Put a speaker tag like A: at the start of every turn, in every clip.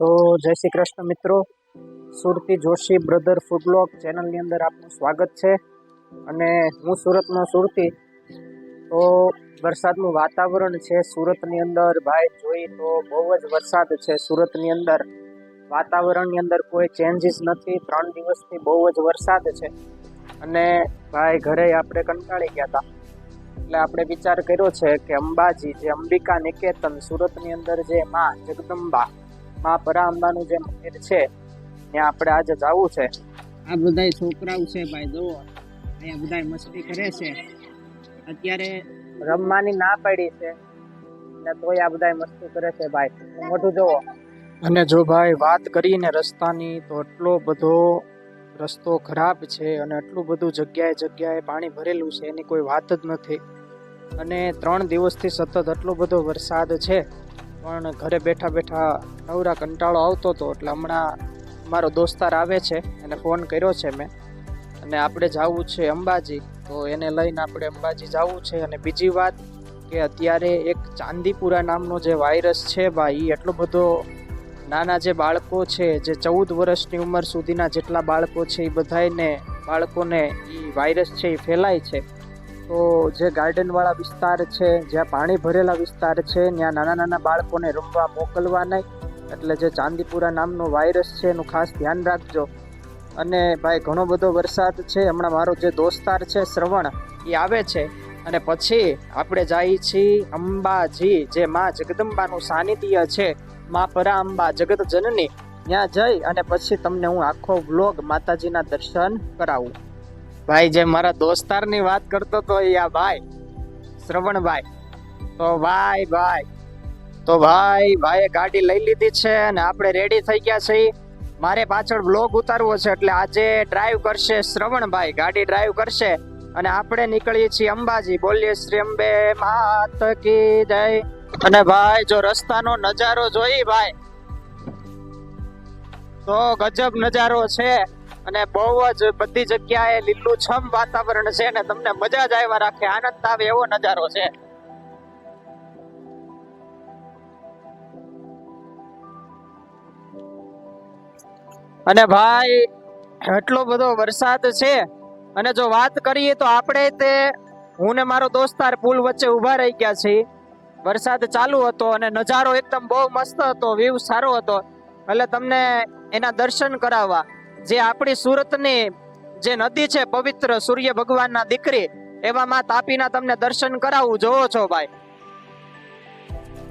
A: તો જય શ્રી કૃષ્ણ મિત્રો. સુરતી જોશી બ્રધર ફૂડ ચેનલની અંદર આપનું સ્વાગત છે. અને હું સુરતનો સુરતી. તો વરસાદનું વાતાવરણ છે સુરતની અંદર. ભાઈ જોઈ તો બહુ જ વરસાદ છે સુરતની અંદર. વાતાવરણની અંદર કોઈ ચેન્જીસ નથી. ત્રણ દિવસથી બહુ જ વરસાદ છે. અને ભાઈ ઘરે આપણે કંટાળી ગયા હતા એટલે આપણે વિચાર કર્યો છે કે અંબાજી જે અંબિકા નિકેતન સુરતની અંદર જે માં જગદંબા માં પરાંબાનું જે મંદિર છે ત્યાં આપણે આજે જવું છે. આ બધાય છોકરાઓ છે ભાઈ જુઓ. અહીંયા બધાય મસ્તી કરે છે. અત્યારે રમવાની ના પડી છે ને તોય આ બધાય મસ્તી કરે છે ભાઈ. મોટું જુઓ. અને જો ભાઈ વાત કરીને રસ્તાની તો એટલો બધો રસ્તો ખરાબ છે અને એટલું બધું જગ્યાએ જગ્યાએ પાણી ભરેલું છે એની કોઈ વાત જ નથી. અને ત્રણ દિવસથી સતત એટલો બધો વરસાદ છે. પણ ઘરે બેઠા બેઠા નવરા કંટાળો આવતો હતો, એટલે હમણાં મારો દોસ્તાર આવે છે, એને ફોન કર્યો છે મેં. અને આપણે જવું છે અંબાજી, તો એને લઈને આપણે અંબાજી જવું છે. અને બીજી વાત કે અત્યારે એક ચાંદીપુરા નામનો જે વાયરસ છે ભાઈ, એટલો બધો નાના જે બાળકો છે, જે ચૌદ વર્ષની ઉંમર સુધીના જેટલા બાળકો છે, એ બધાને બાળકોને એ વાયરસ છે, એ ફેલાય છે. તો જે ગાર્ડનવાળા વિસ્તાર છે, જ્યાં પાણી ભરેલા વિસ્તાર છે, ત્યાં નાના નાના બાળકોને રમવા મોકલવા નહીં એટલે જે ચાંદીપુરા નામનો વાયરસ છે, એનું ખાસ ધ્યાન રાખજો. અને ભાઈ, ઘણો બધો વરસાદ છે, હમણાં મારો જે દોસ્તાર છે, શ્રવણ, એ આવે છે. અને પછી આપણે જઈએ છીએ અંબાજી, જે માં જગદંબાનું સાનિધ્ય છે, મા પરા અંબા જગત જનની ત્યાં જઈ અને પછી તમને હું આખો વ્લોગ માતાજીના દર્શન કરાવું. ભાઈ, જે મારા દોસ્તારની વાત કરતો તો એ આ ભાઈ, શ્રવણભાઈ. તો ભાઈ ભાઈ, તો ભાઈ, ભાઈએ ગાડી લઈ લીધી છે અને આપણે રેડી થઈ ગયા છીએ. મારે પાછળ બ્લોગ ઉતારવો છે એટલે આજે ડ્રાઈવ કરશે શ્રવણભાઈ, ગાડી ડ્રાઈવ કરશે. અને આપણે નીકળીએ છીએ અંબાજી. બોલીએ શ્રી અંબે માત કી જય. અને ભાઈ, જો રસ્તાનો નજારો જોઈ ભાઈ, તો ગજબ નજારો છે. અને બહુ જ બધી જગ્યાએ લીલું છમ વાતાવરણ છે અને તમને મજા જ આવ્યા રાખે. આનંદ આવે એવો નજારો છે. અને ભાઈ, એટલો બધો વરસાદ છે. અને જો વાત કરીએ તો આપણે તે, હું ને મારો દોસ્તાર પુલ વચ્ચે ઊભા રહી ગયા છીએ. વરસાદ ચાલુ હતો અને નજારો એકદમ બહુ મસ્ત હતો વ્યૂ સારો હતો. એટલે તમને એના દર્શન કરાવવા. જે આપણી સુરતની જે નદી છે, પવિત્ર સૂર્ય ભગવાનના દીકરી, એવા માં તાપીના તમને દર્શન કરાવું. જોવો છો ભાઈ.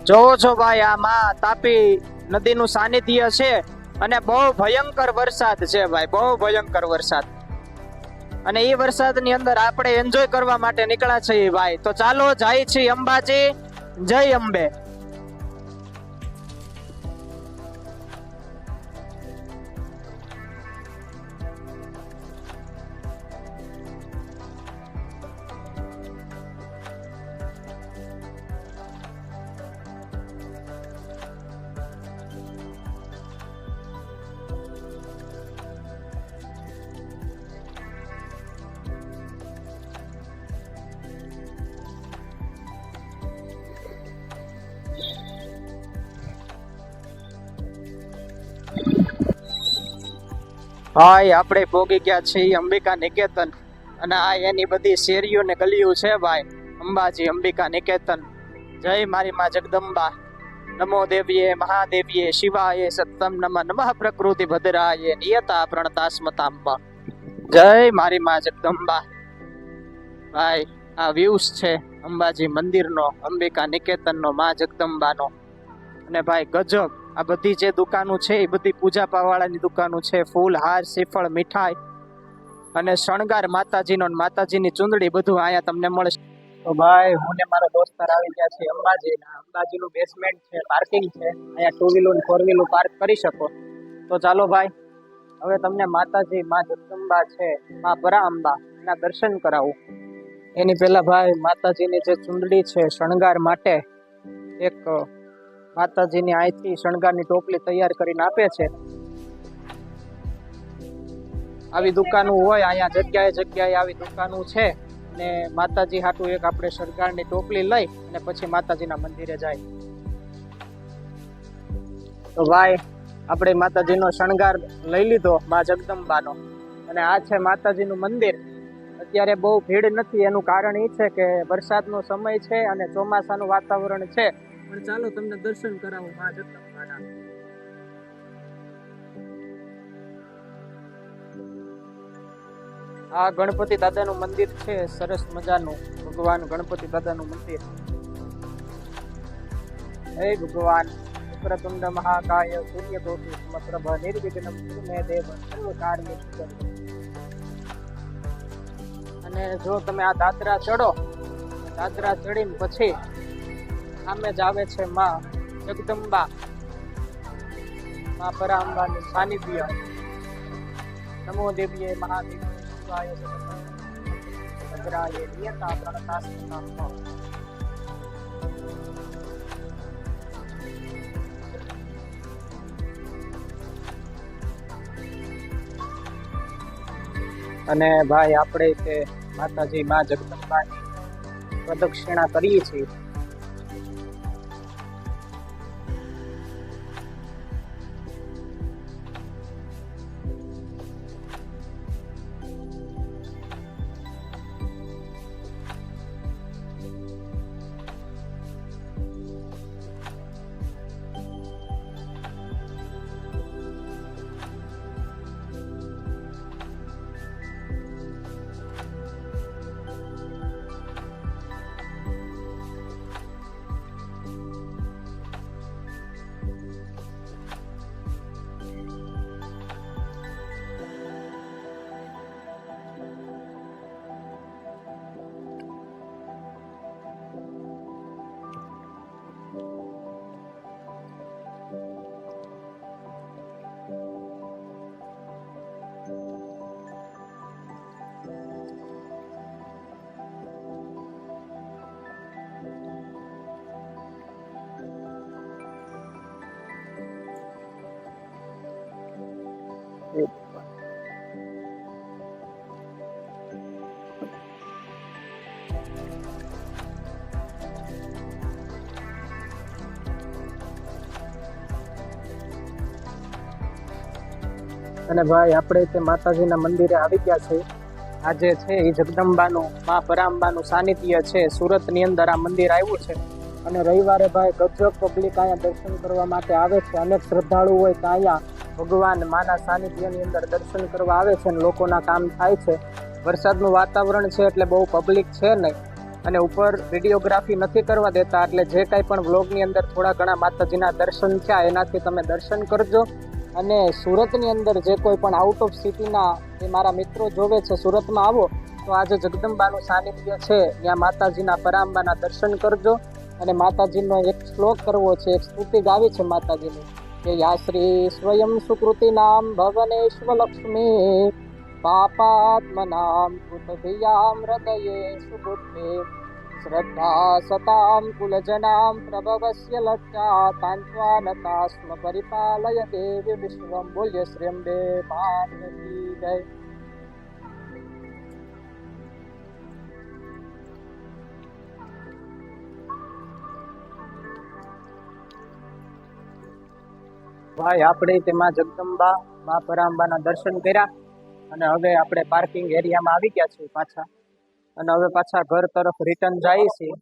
A: જોવો છો ભાઈ, આ માં તાપી નદીનું સાનિધ્ય છે અને બહુ ભયંકર વરસાદ છે ભાઈ, બહુ ભયંકર વરસાદ. અને એ વરસાદની અંદર આપણે એન્જોય કરવા માટે નીકળ્યા છીએ ભાઈ. તો ચાલો જાય છીએ અંબાજી. જય અંબે. ભાઈ, આપણે ભોગી ગયા છીએ અંબિકા નિકેતન. અને આ એની બધી શેરીઓ ને ગલીઓ છે ભાઈ. અંબાજી, અંબિકા નિકેતન. જય મારી માં જગદંબા. નમો દેવીએ, મહાદેવીએ, શિવાય સત્તમ નમ, નમઃ પ્રકૃતિ ભદ્રાય, નિયતા પ્રણતાસ્મતાંબા. જય મારી માં જગદંબા. ભાઈ, આ વ્યૂઝ છે અંબાજી મંદિરનો, અંબિકા નિકેતનનો, માં જગદંબાનો. અને ભાઈ, ગજબ. આ બધી જે દુકાનો છે, એ બધી પૂજા પાવાળાની દુકાનો છે. ફૂલ, હાર, શ્રીફળ, મીઠાઈ અને શણગાર માતાજીનો માતાજીની ચુંદડી બધું અહીંયા તમને મળશે. તો ભાઈ, હું ને મારા દોસ્તાર આવી ગયા છે અંબાજી. અંબાજીનું બેસમેન્ટ છે પાર્કિંગ છે. અહીંયા two wheeler four wheeler park કરી શકો. તો ચાલો ભાઈ, હવે તમને માતાજી, મા જગદંબા છે, મા પરાંબા એના દર્શન કરાવું. એની પહેલા ભાઈ, માતાજીની જે ચુંદડી છે, શણગાર માટે એક માતાજીની અહીંથી શણગારની ટોપલી તૈયાર કરીને આપે છે. આવી દુકાનો હોય, અહીંયા જગ્યાએ જગ્યાએ આવી દુકાનો છે. ને માતાજી હાટું એક આપણે શણગારની ટોપલી લઈ અને પછી માતાજીના મંદિરે જાય. તો ભાઈ, આપણે માતાજીનો શણગાર લઈ લીધો, મા જગદંબાનો. અને આ છે માતાજીનું મંદિર. અત્યારે બહુ ભીડ નથી, એનું કારણ એ છે કે વરસાદનો સમય છે અને ચોમાસાનું વાતાવરણ છે. પણ ચાલો તમને દર્શન કરાવું, મા જગદંબાના આ ગણપતિ દાદાનું મંદિર છે, સરસ મજાનું. ભગવાન ગણપતિ દાદાનું મંદિર. હે ભગવાન શુક્રતુંડ મહાકાય સૂર્યકોટી સમપ્રભ, નિર્વિઘ્ન મે દેવ, સર્વ કાર્ય અને જો તમે આ દાદરા ચડો, દાદરા ચડીને પછી સામે જ આવે છે માં જગદંબા. માં પરાંબાનું સાનિધ્ય. નમો દેવીએ મહાદેવી અને ભાઈ, આપણે તે માતાજી માં જગદંબાની પ્રદક્ષિણા કરીએ છીએ. Thank you. અને ભાઈ, આપણે તે માતાજીના મંદિરે આવી ગયા છે આજે છે એ જગદંબાનું, મા પરાંબાનું સાનિધ્ય છે, સુરતની અંદર આ મંદિર આવ્યું છે. અને રવિવારે ભાઈ ગજબ પબ્લિક અહીંયા દર્શન કરવા માટે આવે છે. અનેક શ્રદ્ધાળુ હોય તો અહીંયા ભગવાન માના સાનિધ્યની અંદર દર્શન કરવા આવે છે અને લોકોના કામ થાય છે. વરસાદનું વાતાવરણ છે એટલે બહુ પબ્લિક છે નહીં. અને ઉપર વિડીયોગ્રાફી નથી કરવા દેતા એટલે જે કાંઈ પણ વ્લોગની અંદર થોડા ઘણા માતાજીના દર્શન થયા એનાથી તમે દર્શન કરજો. અને સુરતની અંદર જે કોઈ પણ આઉટ ઓફ સિટીના જે મારા મિત્રો જોવે છે સુરતમાં આવો, તો આજે જગદંબાનું સાનિધ્ય છે. ત્યાં માતાજીના પરાંબાના દર્શન કરજો. અને માતાજીનો એક શ્લોક કરવો છે, એક સ્તુતિ ગાવી છે માતાજીની. કે યા શ્રી સ્વયં સુકૃતિ નામ ભવનેશ્વ લક્ષ્મી પાપાત્મનામ કૃતધિયામ હૃદયે સુબુદ્ધે શ્રદ્ધા સતામ કુલજનામ પ્રભવસ્ય લજ્જા તાંત્વાનતા સ્મ પરિપાલય દેવી વિશ્વમ બોલ્ય શ્રી અંબે પાર્વતી જય ભાઈ, આપણે તેમાં જગદંબા મા પરાંબાના દર્શન કર્યા અને હવે આપણે પાર્કિંગ એરિયામાં આવી ગયા છીએ પાછા. અને હવે પાછા ઘર તરફ રિટર્ન જઈએ છીએ.